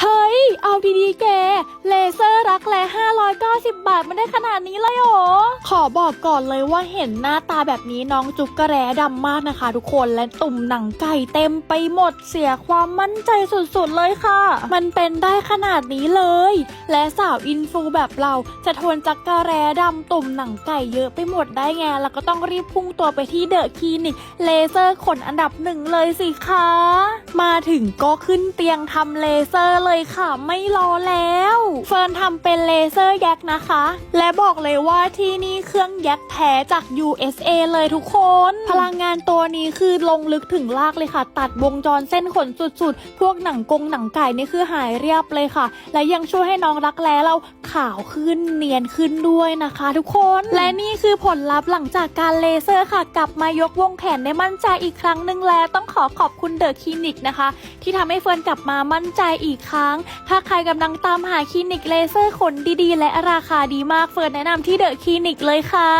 เฮ้ย เอาดีๆแก เลเซอร์รักแร้590 บาทมันได้ขนาดนี้เลยเหรอ ขอบอกก่อนเลยว่าเห็นหน้าตาแบบนี้น้องจุกกระแร้ดำมากนะคะทุกคน และตุ่มหนังไก่เต็มไปหมดเสียความมั่นใจสุดๆเลยค่ะ มันเป็นได้ขนาดนี้เลย และสาวอินฟูแบบเราจะทนจักกระแร้ดำตุ่มหนังไก่เยอะไปหมดได้ไง แล้วก็ต้องรีบพุ่งตัวไปที่เดอะคลินิกเลเซอร์ขนอันดับหนึ่งเลยสิคะ มาถึงก็ขึ้นเตียงทำเลเซอร์เลยค่ะ ไม่รอแล้ว เฟิร์นทำเป็นเลเซอร์แยกนะคะ และบอกเลยว่าที่นี่เครื่องแยกแท้จาก USA เลยทุกคน พลังงานตัวนี้คือลงลึกถึงรากเลยค่ะ ตัดวงจรเส้นขนสุดๆ พวกหนังกงหนังไก่นี่คือหายเรียบเลยค่ะ และยังช่วยให้น้องรักแร้เราขาวขึ้นเนียนขึ้นด้วยนะคะ ทุกคน และนี่คือผลลัพธ์หลังจากการเลเซอร์ค่ะ กลับมายกวงแขนได้มั่นใจอีกครั้งหนึ่งแล้วต้องขอขอบคุณเดอะคลินิกนะคะ ที่ทำให้เฟิร์นกลับมามั่นใจอีกครั้ง ถ้าใครกำลังตามหาคลินิกเลเซอร์ขนดีๆ และราคาดีมากเฟิร์นแนะนำที่เดอะคลินิกเลยค่ะ